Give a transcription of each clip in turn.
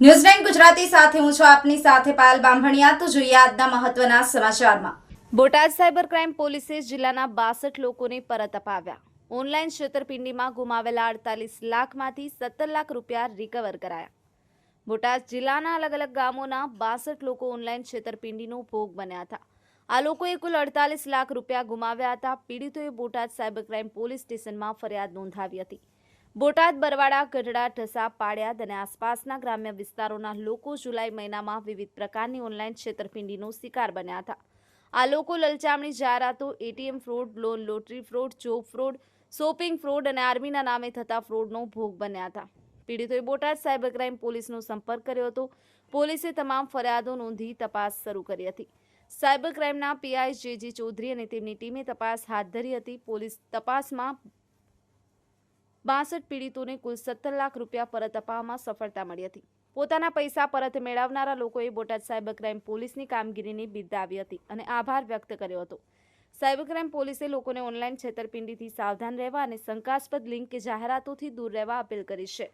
News Gujarati સાથે હું છું આપની સાથે પાયલ બામભણિયા તો જોઈએ આજના મહત્વના સમાચારમાં. બોટાદ સાયબર ક્રાઇમ પોલીસે જિલ્લાના બાસઠ લોકોને પરત અપાવ્યા. ઓનલાઈન છેતરપિંડીમાં ગુમાવેલા અડતાલીસ લાખમાંથી સત્તર લાખ રૂપિયા રિકવર કરાયા. બોટાદ જિલ્લાના અલગ અલગ ગામોના બાસઠ લોકો ઓનલાઈન છેતરપિંડીનો ભોગ બન્યા હતા. આ લોકોએ કુલ અડતાલીસ લાખ રૂપિયા ગુમાવ્યા હતા. પીડિતોએ બોટાદ સાયબર ક્રાઇમ પોલીસ સ્ટેશનમાં ફરિયાદ નોંધાવી હતી. બોટાદ, બરવાડા, ગઢડા, ઢસા પાડિયાદ અને આસપાસના ગ્રામ્ય વિસ્તારોના લોકો જુલાઈ મહિનામાં વિવિધ પ્રકારની ઓનલાઈન છેતરપિંડીનો શિકાર બન્યા હતા. આ લોકો લલચામણી, જાહેરાતો, ATM fraud loan lottery fraud job fraud, shopping fraud અને આર્મીના નામે થતા ફ્રોડનો ભોગ બન્યા હતા. પીડિતોએ બોટાદ સાયબર ક્રાઇમ પોલીસનો સંપર્ક કર્યો હતો. પોલીસે તમામ ફરિયાદો નોંધી તપાસ શરૂ કરી હતી. સાયબર ક્રાઇમના પીઆઈ જેજી ચૌધરી અને તેમની ટીમે તપાસ હાથ ધરી હતી. પોલીસ તપાસમાં બાસઠ પીડિતોને કુલ સત્તર લાખ રૂપિયા પરત અપાવવામાં સફળતા મળી હતી. પોતાના પૈસા પરત મેળવનારા લોકોએ બોટાદ સાયબર ક્રાઇમ પોલીસની કામગીરીની બિરદાવી હતી અને આભાર વ્યક્ત કર્યો હતો. સાયબર ક્રાઇમ પોલીસે લોકોને ઓનલાઈન છેતરપિંડીથી સાવધાન રહેવા અને શંકાસ્પદ લિંક કે જાહેરાતોથી દૂર રહેવા અપીલ કરી છે.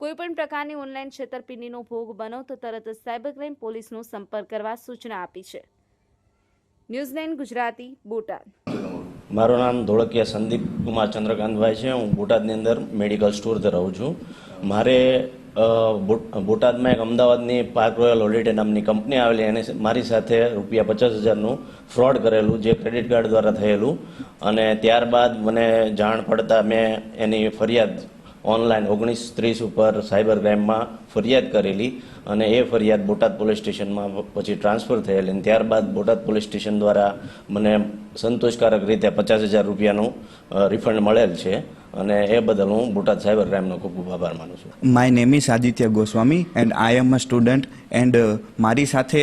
કોઈપણ પ્રકારની ઓનલાઈન છેતરપિંડીનો ભોગ બનો તો તરત જ સાયબર ક્રાઇમ પોલીસનો સંપર્ક કરવા સૂચના આપી છે. ન્યૂઝલેન્ડ ગુજરાતી, બોટાદ. મારું નામ ધોળકિયા સંદીપ કુમાર ચંદ્રકાંતભાઈ છે. હું બોટાદની અંદર મેડિકલ સ્ટોર રહું છું. મારે બોટાદમાં એક અમદાવાદની પાર્ક રોયલ હોલિડે નામની કંપની આવેલી એને મારી સાથે રૂપિયા પચાસ હજારનું ફ્રોડ કરેલું, જે ક્રેડિટ કાર્ડ દ્વારા થયેલું. અને ત્યારબાદ મને જાણ પડતા મેં એની ફરિયાદ ઓનલાઈન ઓગણીસ ત્રીસ ઉપર સાયબર ક્રાઇમમાં ફરિયાદ કરેલી. અને એ ફરિયાદ બોટાદ પોલીસ સ્ટેશનમાં પછી ટ્રાન્સફર થયેલ અને ત્યારબાદ બોટાદ પોલીસ સ્ટેશન દ્વારા મને સંતોષકારક રીતે પચાસ હજાર રૂપિયાનું રિફંડ મળેલ છે અને એ બદલ હું બોટાદ સાયબર ક્રાઇમનો ખૂબ ખૂબ આભાર માનું છું. My name is Aditya Goswami and I am a student and મારી સાથે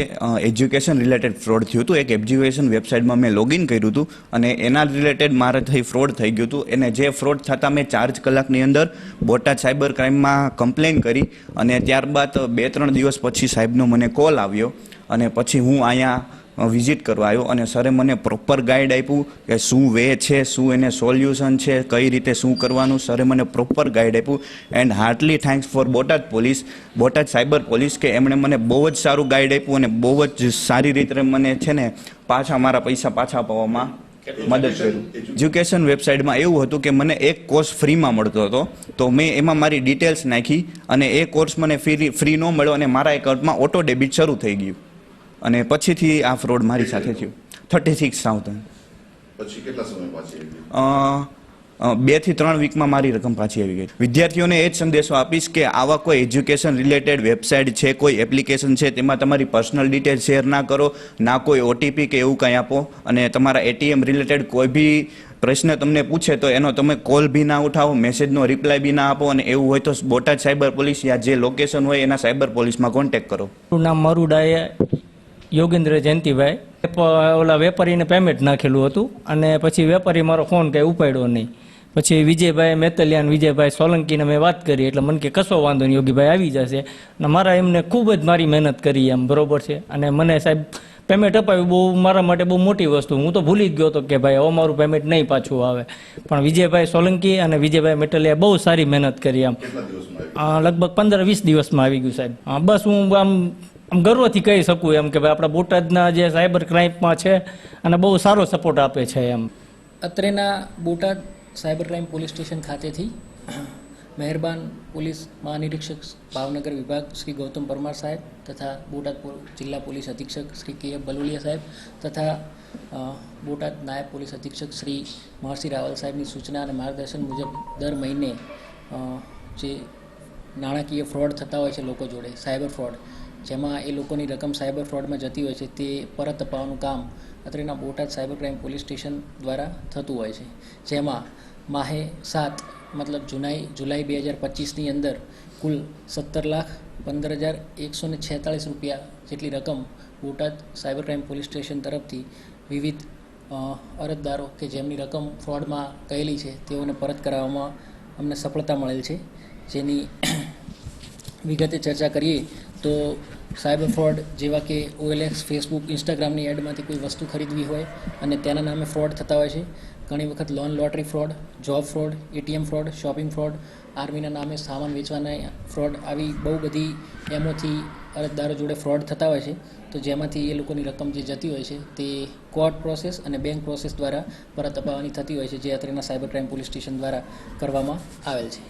એજ્યુકેશન રિલેટેડ ફ્રોડ થયું હતું. એક એજ્યુકેશન વેબસાઇટમાં મેં લોગિન કર્યું હતું અને એના રિલેટેડ મારાથી ફ્રોડ થઈ ગયું હતું. અને જે ફ્રોડ થતાં મેં ચાર કલાકની અંદર બોટાદ સાયબર ક્રાઇમમાં કમ્પ્લેન કરી અને ત્યારબાદ બે ત્રણ દિવસ પછી સાહેબનો મને કોલ આવ્યો અને પછી હું અહીંયા વિઝિટ કરવા આવ્યો અને સરે મને પ્રોપર ગાઈડ આપ્યું કે શું વે છે, શું એને સોલ્યુશન છે, કઈ રીતે શું કરવાનું. સરે મને પ્રોપર ગાઈડ આપ્યું and heartly thanks for Botad police, Botad cyber police કે એમણે મને બહુ જ સારું ગાઈડ આપ્યું અને બહુ જ સારી રીતે મને છે ને પાછા મારા પૈસા પાછા અપાવવામાં મદદ કર્યું એજ્યુકેશન વેબસાઇટમાં એવું હતું કે મને એક કોર્સ ફ્રીમાં મળતો હતો. તો મેં એમાં મારી ડિટેલ્સ નાખી અને એ કોર્સ મને ફ્રી ફ્રી ન મળ્યો અને મારા એકાઉન્ટમાં ઓટો ડેબિટ શરૂ થઈ ગયું. અને પછીથી આ ફ્રોડ મારી સાથે થયું. થર્ટી સિક્સ થાઉઝન્ડ પછી કેટલા સમય પાછી બેથી ત્રણ વીકમાં મારી રકમ પાછી આવી ગઈ. વિદ્યાર્થીઓને એ જ સંદેશો આપીશ કે આવા કોઈ એજ્યુકેશન રિલેટેડ વેબસાઇટ છે, કોઈ એપ્લિકેશન છે, તેમાં તમારી પર્સનલ ડિટેલ શેર ના કરો, ના કોઈ ઓટીપી કે એવું કંઈ આપો, અને તમારા એટીએમ રિલેટેડ કોઈ બી પ્રશ્ન તમને પૂછે તો એનો તમે કોલ બી ના ઉઠાવો મેસેજનો રિપ્લાય બી ના આપો, અને એવું હોય તો બોટાદ સાયબર પોલીસ યા જે લોકેશન હોય એના સાયબર પોલીસમાં કોન્ટેક્ટ કરો. નામ મરુડાએ, યોગેન્દ્ર જયંતિભાઈ. ઓલા વેપારીને પેમેન્ટ નાખેલું હતું, અને પછી વેપારી મારો ફોન કંઈ ઉપાડ્યો નહીં. પછી વિજયભાઈ મેતલિયાન વિજયભાઈ સોલંકીને મેં વાત કરી એટલે મને કે કશો વાંધો નહીં યોગીભાઈ આવી જશે. અને મારા એમને ખૂબ જ મારી મહેનત કરી એમ બરોબર છે? અને મને સાહેબ પેમેન્ટ અપાવ્યું બહુ મારા માટે બહુ મોટી વસ્તુ. હું તો ભૂલી જ ગયો હતો કે ભાઈ હવે મારું પેમેન્ટ નહીં પાછું આવે. પણ વિજયભાઈ સોલંકી અને વિજયભાઈ મેટલિયા બહુ સારી મહેનત કરી એમ. કેટલા દિવસમાં આવી? આ લગભગ પંદર વીસ દિવસમાં આવી ગયું સાહેબ. હા, બસ હું આમ આમ ગર્વથી કહી શકું એમ કે ભાઈ આપણા બોટાદના જે સાયબર ક્રાઇમમાં છે અને બહુ સારો સપોર્ટ આપે છે એમ. અત્રેના Botad cyber crime police station ખાતેથી મહેરબાન પોલીસ મહાનિરીક્ષક ભાવનગર વિભાગ શ્રી ગૌતમ પરમાર સાહેબ તથા બોટાદ જિલ્લા પોલીસ અધિક્ષક શ્રી કે એફ બલુલિયા સાહેબ તથા બોટાદ નાયબ પોલીસ અધિક્ષક શ્રી મહર્ષિ રાવલ સાહેબની સૂચના અને માર્ગદર્શન મુજબ દર મહિને જે નાણાકીય ફ્રોડ થતા હોય છે લોકો જોડે, સાયબર ફ્રોડ જેમાં એ લોકોની રકમ સાયબર ફ્રોડમાં જતી હોય છે, તે પરત અપાવવાનું કામ અત્રેના Botad cyber crime police station દ્વારા થતું હોય છે. જેમાં માહે સાત, મતલબ જુલાઈ જુલાઈ બે હજાર પચીસની અંદર કુલ સત્તર લાખ પંદર હજાર એકસો ને છેતાળીસ રૂપિયા જેટલી રકમ Botad cyber crime police station તરફથી વિવિધ અરજદારો કે જેમની રકમ ફ્રોડમાં ગયેલી છે, તેઓને પરત કરાવવામાં અમને સફળતા મળેલ છે. જેની વિગતે ચર્ચા કરીએ તો સાયબર ફ્રોડ જેવા કે ઓએલએક્સ, ફેસબુક, ઇન્સ્ટાગ્રામની એડમાંથી કોઈ વસ્તુ ખરીદવી હોય અને તેના નામે ફ્રોડ થતા હોય છે. ઘણી વખત loan lottery fraud, job fraud, ATM fraud, shopping fraud, આર્મીના નામે સામાન વેચવાના ફ્રોડ આવી બહુ બધી એમોથી અરજદારો જોડે ફ્રોડ થતા હોય છે. તો જેમાંથી એ લોકોની રકમ જે જતી હોય છે તે કોર્ટ પ્રોસેસ અને બેંક પ્રોસેસ દ્વારા પરત અપાવવાની થતી હોય છે જે અત્રેના સાયબર ક્રાઇમ પોલીસ સ્ટેશન દ્વારા કરવામાં આવેલ છે.